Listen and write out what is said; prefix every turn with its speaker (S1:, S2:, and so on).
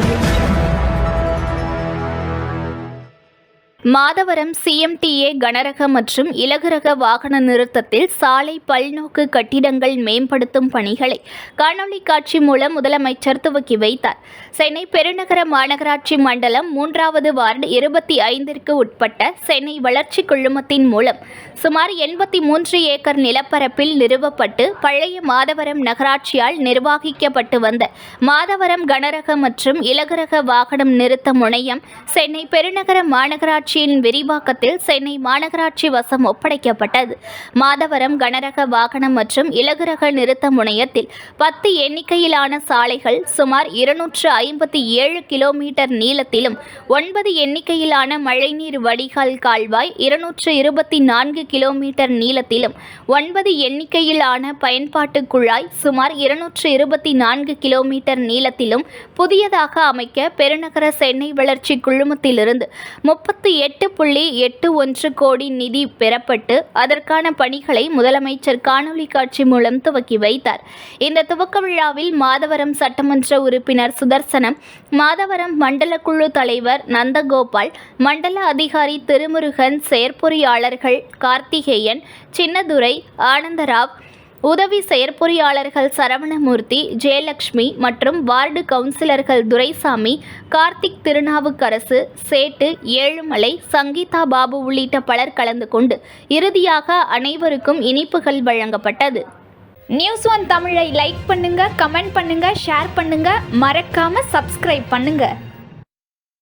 S1: audio. Madhavaram CMDA கனரக மற்றும் இலகுரக வாகன நிறுத்தத்தில் சாலை பல்நோக்கு கட்டிடங்கள் மேம்படுத்தும் பணிகளை காணொலி காட்சி மூலம் முதலமைச்சர் துவக்கி வைத்தார். சென்னை பெருநகர மாநகராட்சி மண்டலம் மூன்றாவது வார்டு இருபத்தி ஐந்திற்கு உட்பட்ட சென்னை வளர்ச்சி குழுமத்தின் மூலம் சுமார் எண்பத்தி மூன்று ஏக்கர் நிலப்பரப்பில் நிறுவப்பட்டு பழைய மாதவரம் நகராட்சியால் நிர்வகிக்கப்பட்டு வந்த மாதவரம் கனரக மற்றும் இலகுரக வாகனம் நிறுத்த முனையம் சென்னை பெருநகர மாநகராட்சி கட்சியின் விரிவாக்கத்தில் சென்னை மாநகராட்சி வசம் ஒப்படைக்கப்பட்டது. மாதவரம் கனரக வாகனம் மற்றும் இலகுரக நிறுத்த முனையத்தில் பத்து எண்ணிக்கையிலான சாலைகள் சுமார் இருநூற்று ஐம்பத்தி ஏழு கிலோமீட்டர் நீளத்திலும் ஒன்பது எண்ணிக்கையிலான மழைநீர் வடிகால் கால்வாய் இருநூற்று இருபத்தி நான்கு கிலோமீட்டர் நீளத்திலும் ஒன்பது எண்ணிக்கையிலான பயன்பாட்டு குழாய் சுமார் இருநூற்று இருபத்தி நான்கு கிலோமீட்டர் நீளத்திலும் புதியதாக அமைக்க பெருநகர சென்னை வளர்ச்சி குழுமத்திலிருந்து முப்பத்தி எட்டு புள்ளி எட்டு ஒன்று கோடி நிதி பெறப்பட்டு அதற்கான பணிகளை முதலமைச்சர் காணொலி காட்சி மூலம் துவக்கி வைத்தார். இந்த துவக்க விழாவில் மாதவரம் சட்டமன்ற உறுப்பினர் சுதர்சனம் மாதவரம் மண்டல குழு தலைவர் நந்தகோபால் மண்டல அதிகாரி திருமுருகன் செயற்பொறியாளர்கள் கார்த்திகேயன் சின்னதுரை ஆனந்தராவ் உதவி செயற்பொறியாளர்கள் சரவணமூர்த்தி ஜெயலட்சுமி மற்றும் வார்டு கவுன்சிலர்கள் துரைசாமி கார்த்திக் திருநாவுக்கரசு சேட்டு ஏழுமலை சங்கீதா பாபு உள்ளிட்ட பலர் கலந்து கொண்டு இறுதியாக அனைவருக்கும் இனிப்புகள் வழங்கப்பட்டது.
S2: நியூஸ் ஒன் தமிழை லைக் பண்ணுங்க கமெண்ட் பண்ணுங்க ஷேர் பண்ணுங்க. மறக்காம சப்ஸ்கிரைப் பண்ணுங்க.